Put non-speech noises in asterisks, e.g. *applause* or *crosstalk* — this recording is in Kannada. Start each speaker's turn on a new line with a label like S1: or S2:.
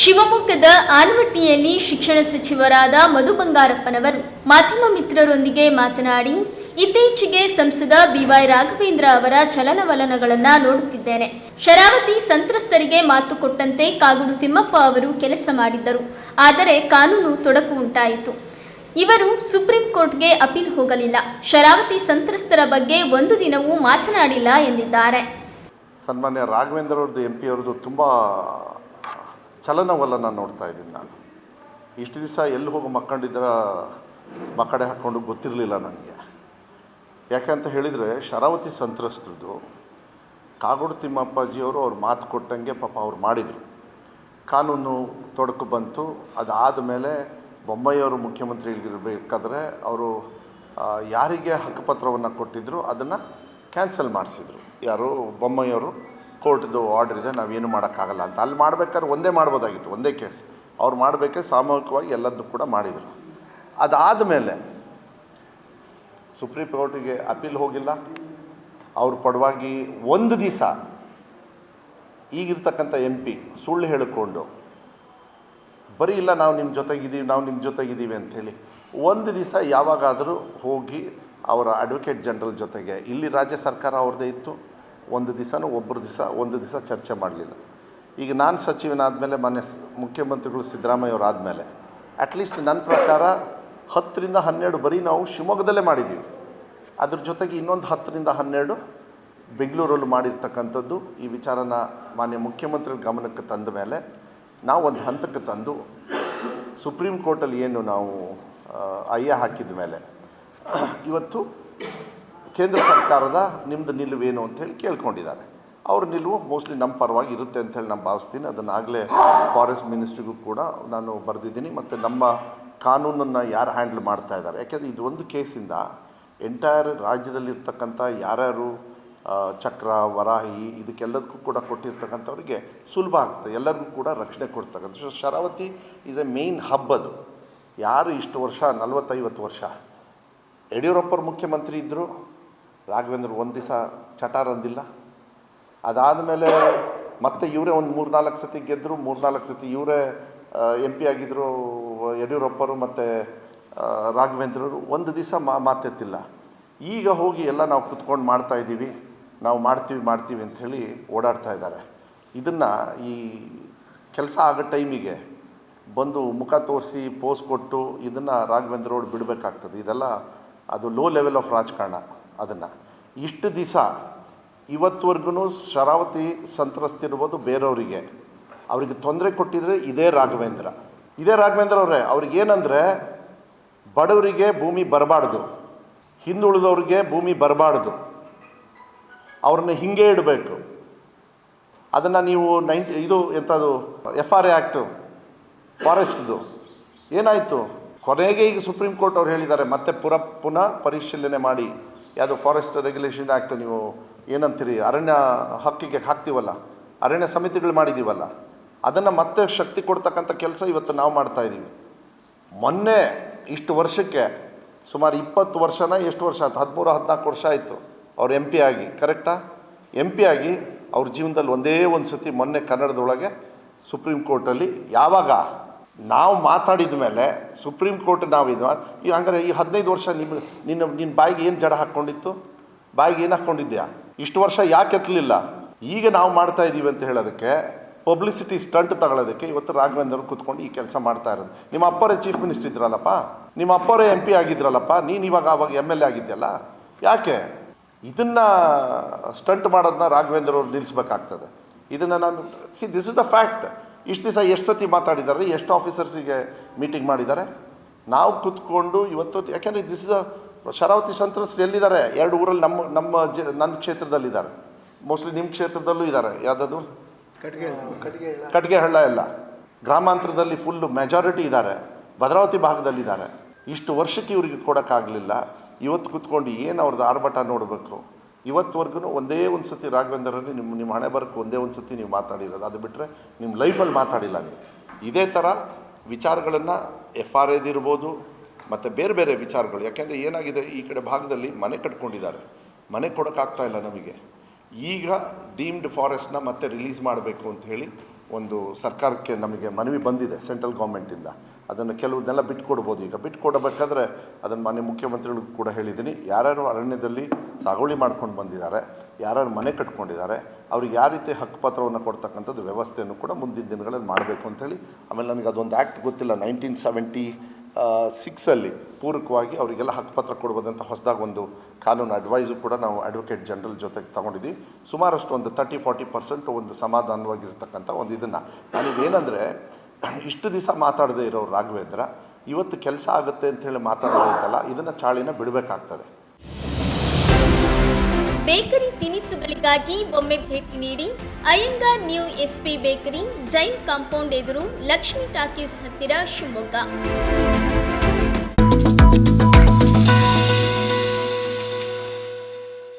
S1: ಶಿವಮೊಗ್ಗದ ಆಲಮಟ್ಟಿಯಲ್ಲಿ ಶಿಕ್ಷಣ ಸಚಿವರಾದ ಮಧು ಬಂಗಾರಪ್ಪನವರು ಮಾಧ್ಯಮ ಮಿತ್ರರೊಂದಿಗೆ ಮಾತನಾಡಿ, ಇತ್ತೀಚೆಗೆ ಸಂಸದ ಬಿವೈ ರಾಘವೇಂದ್ರ ಅವರ ಚಲನವಲನಗಳನ್ನು ನೋಡುತ್ತಿದ್ದೇನೆ. ಶರಾವತಿ ಸಂತ್ರಸ್ತರಿಗೆ ಮಾತು ಕೊಟ್ಟಂತೆ ಕಾಗುಡು ತಿಮ್ಮಪ್ಪ ಅವರು ಕೆಲಸ ಮಾಡಿದ್ದರು. ಆದರೆ ಕಾನೂನು ತೊಡಕು ಉಂಟಾಯಿತು. ಇವರು ಸುಪ್ರೀಂ ಕೋರ್ಟ್ಗೆ ಅಪೀಲ್ ಹೋಗಲಿಲ್ಲ. ಶರಾವತಿ ಸಂತ್ರಸ್ತರ ಬಗ್ಗೆ ಒಂದು ದಿನವೂ ಮಾತನಾಡಿಲ್ಲ ಎಂದಿದ್ದಾರೆ.
S2: ಸನ್ಮಾನ್ಯ ರಾಘವೇಂದ್ರ ಅವ್ರದ್ದು ಎಂ ಪಿ ಅವ್ರದ್ದು ತುಂಬ ಚಲನವಲನ ನೋಡ್ತಾ ಇದ್ದೀನಿ ನಾನು. ಇಷ್ಟು ದಿವಸ ಎಲ್ಲಿ ಹೋಗಿ ಮಕ್ಕಂಡಿದ್ರ, ಮಕ್ಕಡೆ ಹಾಕ್ಕೊಂಡು ಗೊತ್ತಿರಲಿಲ್ಲ ನನಗೆ. ಯಾಕಂತ ಹೇಳಿದರೆ, ಶರಾವತಿ ಸಂತ್ರಸ್ತರದ್ದು ಕಾಗೋಡು ತಿಮ್ಮಪ್ಪಾಜಿಯವರು ಅವ್ರು ಮಾತು ಕೊಟ್ಟಂಗೆ ಪಾಪ ಅವ್ರು ಮಾಡಿದರು. ಕಾನೂನು ತೊಡಕು ಬಂತು, ಅದಾದ ಮೇಲೆ ಬೊಮ್ಮಾಯಿಯವರು ಮುಖ್ಯಮಂತ್ರಿಗಳಿರಬೇಕಾದ್ರೆ ಅವರು ಯಾರಿಗೆ ಹಕ್ಕುಪತ್ರವನ್ನು ಕೊಟ್ಟಿದ್ದರು ಅದನ್ನು ಕ್ಯಾನ್ಸಲ್ ಮಾಡಿಸಿದರು. ಯಾರು? ಬೊಮ್ಮಾಯಿಯವರು. ಕೋರ್ಟ್ದು ಆರ್ಡರ್ ಇದೆ ನಾವೇನು ಮಾಡೋಕ್ಕಾಗಲ್ಲ ಅಂತ. ಅಲ್ಲಿ ಮಾಡ್ಬೇಕಾದ್ರೆ ಒಂದೇ ಮಾಡ್ಬೋದಾಗಿತ್ತು, ಒಂದೇ ಕೇಸ್ ಅವ್ರು ಮಾಡಬೇಕೆ ಸಾಮೂಹಿಕವಾಗಿ ಎಲ್ಲದನ್ನು ಕೂಡ ಮಾಡಿದರು. ಅದಾದ ಮೇಲೆ ಸುಪ್ರೀಂ ಕೋರ್ಟಿಗೆ ಅಪೀಲ್ ಹೋಗಿಲ್ಲ. ಅವ್ರ ಪರವಾಗಿ ಒಂದು ದಿವಸ ಈಗಿರ್ತಕ್ಕಂಥ ಎಂ ಪಿ ಸುಳ್ಳು ಹೇಳಿಕೊಂಡು, ಬರೀ ಇಲ್ಲ, ನಾವು ನಿಮ್ಮ ಜೊತೆಗಿದ್ದೀವಿ, ನಾವು ನಿಮ್ಮ ಜೊತೆಗಿದ್ದೀವಿ ಅಂಥೇಳಿ ಒಂದು ದಿವಸ ಯಾವಾಗಾದರೂ ಹೋಗಿ ಅವರ ಅಡ್ವೊಕೇಟ್ ಜನರಲ್ ಜೊತೆಗೆ, ಇಲ್ಲಿ ರಾಜ್ಯ ಸರ್ಕಾರ ಅವ್ರದ್ದೇ ಇತ್ತು. ಒಂದು ದಿವಸನೂ ಒಬ್ಬರು ದಿವಸ, ಒಂದು ದಿವಸ ಚರ್ಚೆ ಮಾಡಲಿಲ್ಲ. ಈಗ ನಾನು ಸಚಿವನಾದಮೇಲೆ ಮೊನ್ನೆ ಸ್- ಮುಖ್ಯಮಂತ್ರಿಗಳು ಸಿದ್ದರಾಮಯ್ಯ ಅವರು ಆದಮೇಲೆ ಅಟ್ಲೀಸ್ಟ್ ನನ್ನ ಪ್ರಕಾರ ಹತ್ತರಿಂದ ಹನ್ನೆರಡು ಬರೀ ನಾವು ಶಿವಮೊಗ್ಗದಲ್ಲೇ ಮಾಡಿದ್ದೀವಿ. ಅದ್ರ ಜೊತೆಗೆ ಇನ್ನೊಂದು ಹತ್ತರಿಂದ ಹನ್ನೆರಡು ಬೆಂಗಳೂರಲ್ಲಿ ಮಾಡಿರ್ತಕ್ಕಂಥದ್ದು. ಈ ವಿಚಾರನ ಮಾನ್ಯ ಮುಖ್ಯಮಂತ್ರಿಗಳ ಗಮನಕ್ಕೆ ತಂದ ಮೇಲೆ ನಾವು ಒಂದು ಹಂತಕ್ಕೆ ತಂದು ಸುಪ್ರೀಂ ಕೋರ್ಟಲ್ಲಿ ಏನು ನಾವು ಅಯ್ಯ ಹಾಕಿದ ಮೇಲೆ. *clears throat* ಇವತ್ತು ಕೇಂದ್ರ ಸರ್ಕಾರದ ನಿಮ್ಮದು ನಿಲುವೇನು ಅಂತೇಳಿ ಕೇಳ್ಕೊಂಡಿದ್ದಾರೆ. ಅವ್ರ ನಿಲುವು ಮೋಸ್ಟ್ಲಿ ನಮ್ಮ ಪರವಾಗಿ ಇರುತ್ತೆ ಅಂತೇಳಿ ನಾನು ಭಾವಿಸ್ತೀನಿ. ಅದನ್ನು ಆಗಲೇ ಫಾರೆಸ್ಟ್ ಮಿನಿಸ್ಟ್ರಿಗೂ ಕೂಡ ನಾನು ಬರೆದಿದ್ದೀನಿ. ಮತ್ತು ನಮ್ಮ ಕಾನೂನನ್ನು ಯಾರು ಹ್ಯಾಂಡಲ್ ಮಾಡ್ತಾ ಇದ್ದಾರೆ? ಯಾಕೆಂದರೆ ಇದು ಒಂದು ಕೇಸಿಂದ ಎಂಟೈರ್ ರಾಜ್ಯದಲ್ಲಿರ್ತಕ್ಕಂಥ ಯಾರ್ಯಾರು ಚಕ್ರ, ವರಾಹಿ ಇದಕ್ಕೆಲ್ಲದಕ್ಕೂ ಕೂಡ ಕೊಟ್ಟಿರ್ತಕ್ಕಂಥವ್ರಿಗೆ ಸುಲಭ ಆಗ್ತದೆ. ಎಲ್ಲರಿಗೂ ಕೂಡ ರಕ್ಷಣೆ ಕೊಡ್ತಕ್ಕಂಥ Sharavati is a main hub ಅದು. ಯಾರು ಇಷ್ಟು ವರ್ಷ, ನಲ್ವತ್ತೈವತ್ತು ವರ್ಷ ಯಡಿಯೂರಪ್ಪರು ಮುಖ್ಯಮಂತ್ರಿ ಇದ್ದರು ರಾಘವೇಂದ್ರ ಒಂದು ದಿವಸ ಚಟಾರ್ ಅಂದಿಲ್ಲ. ಅದಾದಮೇಲೆ ಮತ್ತೆ ಇವರೇ ಒಂದು ಮೂರ್ನಾಲ್ಕು ಸತಿ ಗೆದ್ದರು ಮೂರ್ನಾಲ್ಕು ಸತಿ ಇವರೇ ಎಂ ಪಿ ಆಗಿದ್ದರು ಯಡಿಯೂರಪ್ಪರು ಮತ್ತು ರಾಘವೇಂದ್ರರು ಒಂದು ದಿವಸ ಮಾತೆತ್ತಿಲ್ಲ. ಈಗ ಹೋಗಿ ಎಲ್ಲ ನಾವು ಕುತ್ಕೊಂಡು ಮಾಡ್ತಾಯಿದ್ದೀವಿ ನಾವು ಮಾಡ್ತೀವಿ ಮಾಡ್ತೀವಿ ಅಂಥೇಳಿ ಓಡಾಡ್ತಾ ಇದ್ದಾರೆ. ಇದನ್ನು ಈ ಕೆಲಸ ಆಗೋ ಟೈಮಿಗೆ ಬಂದು ಮುಖ ತೋರಿಸಿ, ಪೋಸ್ ಕೊಟ್ಟು ಇದನ್ನು ರಾಘವೇಂದ್ರ ಅವ್ರು ಬಿಡಬೇಕಾಗ್ತದೆ. ಇದೆಲ್ಲ ಅದು ಲೋ ಲೆವೆಲ್ ಆಫ್ ರಾಜಕಾರಣ. ಅದನ್ನು. ಇಷ್ಟು ದಿವಸ ಇವತ್ತುವರೆಗೂ ಶರಾವತಿ ಸಂತ್ರಸ್ತಿರ್ಬೋದು ಬೇರೆಯವರಿಗೆ, ಅವರಿಗೆ ತೊಂದರೆ ಕೊಟ್ಟಿದ್ರೆ ಇದೇ ರಾಘವೇಂದ್ರ. ಇದೇ ರಾಘವೇಂದ್ರ ಅವರೇ, ಅವ್ರಿಗೇನಂದರೆ ಬಡವರಿಗೆ ಭೂಮಿ ಬರಬಾರ್ದು, ಹಿಂದುಳಿದವ್ರಿಗೆ ಭೂಮಿ ಬರಬಾರ್ದು. ಅವ್ರನ್ನ ಹಿಂಗೆ ಇಡಬೇಕು. ಅದನ್ನು ನೀವು ನೈನ್, ಇದು ಎಂಥದ್ದು ಎಫ್ ಆರ್ ಎ ಆ್ಯಕ್ಟು ಫಾರೆಸ್ಟ್ದು. ಏನಾಯಿತು? ಕೊನೆಗೆ ಈಗ ಸುಪ್ರೀಂ ಕೋರ್ಟ್ ಅವ್ರು ಹೇಳಿದ್ದಾರೆ, ಮತ್ತೆ ಪುರ ಪುನಃ ಪರಿಶೀಲನೆ ಮಾಡಿ. ಯಾವುದು ಫಾರೆಸ್ಟ್ ರೆಗ್ಯುಲೇಷನ್ ಆ್ಯಕ್ಟ್ ನೀವು ಏನಂತೀರಿ? ಅರಣ್ಯ ಹಕ್ಕಿಗೆ ಹಾಕ್ತೀವಲ್ಲ? ಅರಣ್ಯ ಸಮಿತಿಗಳು ಮಾಡಿದ್ದೀವಲ್ಲ ಅದನ್ನು ಮತ್ತೆ ಶಕ್ತಿ ಕೊಡ್ತಕ್ಕಂಥ ಕೆಲಸ ಇವತ್ತು ನಾವು ಮಾಡ್ತಾ ಇದ್ದೀವಿ ಮೊನ್ನೆ ಇಷ್ಟು ವರ್ಷಕ್ಕೆ ಸುಮಾರು ಇಪ್ಪತ್ತು ವರ್ಷನ ಎಷ್ಟು ವರ್ಷ ಆಯ್ತು? ಹದಿಮೂರು, ಹದಿನಾಲ್ಕು ವರ್ಷ ಆಯಿತು. ಅವ್ರು ಎಂ ಪಿ ಆಗಿ ಕರೆಕ್ಟಾ ಎಂ ಪಿ ಆಗಿ ಅವ್ರ ಜೀವನದಲ್ಲಿ ಒಂದೇ ಒಂದು ಸತಿ ಮೊನ್ನೆ ಕನ್ನಡದೊಳಗೆ ಸುಪ್ರೀಂ ಕೋರ್ಟಲ್ಲಿ ಯಾವಾಗ ನಾವು ಮಾತಾಡಿದ ಮೇಲೆ ಸುಪ್ರೀಂ ಕೋರ್ಟ್ ನಾವು ಇದು ಈಗ ಹಂಗಾರೆ ಈ ಹದಿನೈದು ವರ್ಷ ನಿಮ್ಮ ನಿನ್ನ ನಿನ್ನ ಬಾಯಿಗೆ ಏನು ಜಡ ಹಾಕ್ಕೊಂಡಿತ್ತು ಬಾಯಿಗೆ ಏನು ಹಾಕ್ಕೊಂಡಿದ್ಯಾ ಇಷ್ಟು ವರ್ಷ ಯಾಕೆ ಎತ್ತಲಿಲ್ಲ ಈಗ ನಾವು ಮಾಡ್ತಾ ಇದ್ದೀವಿ ಅಂತ ಹೇಳೋದಕ್ಕೆ, ಪಬ್ಲಿಸಿಟಿ ಸ್ಟಂಟ್ ತಗೊಳ್ಳೋದಕ್ಕೆ ಇವತ್ತು ರಾಘವೇಂದ್ರ ಕೂತ್ಕೊಂಡು ಈ ಕೆಲಸ ಮಾಡ್ತಾ ಇರೋದು. ನಿಮ್ಮ ಅಪ್ಪರೇ ಚೀಫ್ ಮಿನಿಸ್ಟರ್ ಇದ್ರಲ್ಲಪ್ಪ? ನಿಮ್ಮ ಅಪ್ಪರೇ ಎಂ ಪಿ ಆಗಿದ್ರಲ್ಲಪ್ಪ? ನೀನು ಇವಾಗ ಅವಾಗ ಎಂ ಎಲ್ ಎ ಆಗಿದ್ಯಲ್ಲ? ಯಾಕೆ? ಇದನ್ನು ಸ್ಟಂಟ್ ಮಾಡೋದನ್ನ ರಾಘವೇಂದ್ರ ಅವ್ರು ನಿಲ್ಲಿಸ್ಬೇಕಾಗ್ತದೆ ಇದನ್ನು ನಾನು see this is the fact ಇಷ್ಟು ದಿವಸ ಎಷ್ಟು ಸತಿ ಮಾತಾಡಿದ್ದಾರೆ, ಎಷ್ಟು ಆಫೀಸರ್ಸಿಗೆ ಮೀಟಿಂಗ್ ಮಾಡಿದ್ದಾರೆ, ನಾವು ಕೂತ್ಕೊಂಡು ಇವತ್ತು, ಯಾಕೆಂದರೆ ದಿಸ್ ಇಸ್ ಶರಾವತಿ ಸಂತ್ರಸ್ತರು ಎಲ್ಲಿದ್ದಾರೆ? ಎರಡು ಊರಲ್ಲಿ ನಮ್ಮ ನಮ್ಮ ಜ, ನನ್ನ ಕ್ಷೇತ್ರದಲ್ಲಿದ್ದಾರೆ. ಮೋಸ್ಟ್ಲಿ ನಿಮ್ಮ ಕ್ಷೇತ್ರದಲ್ಲೂ ಇದ್ದಾರೆ. ಯಾವುದದು? ಕಟ್ಗೆ ಹಳ್ಳ ಎಲ್ಲ. ಗ್ರಾಮಾಂತರದಲ್ಲಿ ಫುಲ್ಲು ಮೆಜಾರಿಟಿ ಇದ್ದಾರೆ. ಭದ್ರಾವತಿ ಭಾಗದಲ್ಲಿದ್ದಾರೆ. ಇಷ್ಟು ವರ್ಷಕ್ಕೆ ಇವರಿಗೆ ಕೊಡೋಕ್ಕಾಗಲಿಲ್ಲ. ಇವತ್ತು ಕೂತ್ಕೊಂಡು ಏನು ಅವ್ರದ್ದು ಆರ್ಭಟ ನೋಡಬೇಕು? ಇವತ್ತುವರೆಗೂ ಒಂದೇ ಒಂದು ಸತಿ ರಾಘವೇಂದ್ರರಲ್ಲಿ ನಿಮ್ಮ ನಿಮ್ಮ ಹಣೆ ಬರಕ್ಕೆ ಒಂದೇ ಒಂದು ಸತಿ ನೀವು ಮಾತಾಡಿರೋದು. ಅದು ಬಿಟ್ಟರೆ ನಿಮ್ಮ ಲೈಫಲ್ಲಿ ಮಾತಾಡಿಲ್ಲ ನೀವು. ಇದೇ ಥರ ವಿಚಾರಗಳನ್ನು ಎಫ್ ಆರ್ ಎದಿರ್ಬೋದು ಮತ್ತು ಬೇರೆ ಬೇರೆ ವಿಚಾರಗಳು. ಯಾಕೆಂದರೆ ಏನಾಗಿದೆ? ಈ ಕಡೆ ಭಾಗದಲ್ಲಿ ಮನೆ ಕಟ್ಕೊಂಡಿದ್ದಾರೆ. ಮನೆ ಕೊಡೋಕ್ಕಾಗ್ತಾ ಇಲ್ಲ ನಮಗೆ. ಈಗ ಡೀಮ್ಡ್ ಫಾರೆಸ್ಟ್ನ ಮತ್ತೆ ರಿಲೀಸ್ ಮಾಡಬೇಕು ಅಂತ ಹೇಳಿ ಒಂದು ಸರ್ಕಾರಕ್ಕೆ ನಮಗೆ ಮನವಿ ಬಂದಿದೆ ಸೆಂಟ್ರಲ್ ಗೌರ್ಮೆಂಟಿಂದ. ಅದನ್ನು ಕೆಲವುದನ್ನೆಲ್ಲ ಬಿಟ್ಕೊಡ್ಬೋದು. ಈಗ ಬಿಟ್ಕೊಡಬೇಕಾದ್ರೆ ಅದನ್ನು ಮಾನ್ಯ ಮುಖ್ಯಮಂತ್ರಿಗಳಿಗೂ ಕೂಡ ಹೇಳಿದ್ದೀನಿ. ಯಾರ್ಯಾರು ಅರಣ್ಯದಲ್ಲಿ ಸಾಗುವಳಿ ಮಾಡ್ಕೊಂಡು ಬಂದಿದ್ದಾರೆ, ಯಾರ್ಯಾರು ಮನೆ ಕಟ್ಕೊಂಡಿದ್ದಾರೆ, ಅವ್ರಿಗೆ ಯಾವ ರೀತಿ ಹಕ್ಕುಪತ್ರವನ್ನು ಕೊಡ್ತಕ್ಕಂಥದ್ದು ವ್ಯವಸ್ಥೆಯನ್ನು ಕೂಡ ಮುಂದಿನ ದಿನಗಳಲ್ಲಿ ಮಾಡಬೇಕು ಅಂಥೇಳಿ ಆಮೇಲೆ ನನಗೆ ಅದೊಂದು ಆ್ಯಕ್ಟ್ ಗೊತ್ತಿಲ್ಲ, ನೈನ್ಟೀನ್ ಸೆವೆಂಟಿ ಸಿಕ್ಸಲ್ಲಿ ಪೂರಕವಾಗಿ ಅವರಿಗೆಲ್ಲ ಹಕ್ಕುಪತ್ರ ಕೊಡ್ಬೋದಂತ ಹೊಸದಾಗಿ ಒಂದು ಕಾನೂನು ಅಡ್ವೈಸು ಕೂಡ ನಾವು ಅಡ್ವೊಕೇಟ್ ಜನರಲ್ ಜೊತೆಗೆ ತೊಗೊಂಡಿದ್ವಿ. ಸುಮಾರಷ್ಟು ಒಂದು ತರ್ಟಿ ಫಾರ್ಟಿ ಪರ್ಸೆಂಟ್ ಒಂದು ಸಮಾಧಾನವಾಗಿರ್ತಕ್ಕಂಥ ಒಂದು ಇದನ್ನು. ನಾನಿದೇನೆಂದರೆ ಇಷ್ಟು ದಿವಸ ಮಾತಾಡದೇ ಇರೋ ರಾಘವೇಂದ್ರ, ಇವತ್ತು ಕೆಲಸ ಆಗುತ್ತೆ ಅಂತೇಳಿ ಮಾತಾಡೋದೈತಲ್ಲ, ಇದನ್ನು ಚಾಳಿನ ಬಿಡಬೇಕಾಗ್ತದೆ.
S1: ಬೇಕರಿ ತಿನಿಸುಗಳಿಗಾಗಿ ಒಮ್ಮೆ ಭೇಟಿ ನೀಡಿ, Iyengar new SP bakery, Jain compound ಎದುರು ಲಕ್ಷ್ಮಿ ಟಾಕೀಸ್ ಹತ್ತಿರ ಶಿವಮೊಗ್ಗ.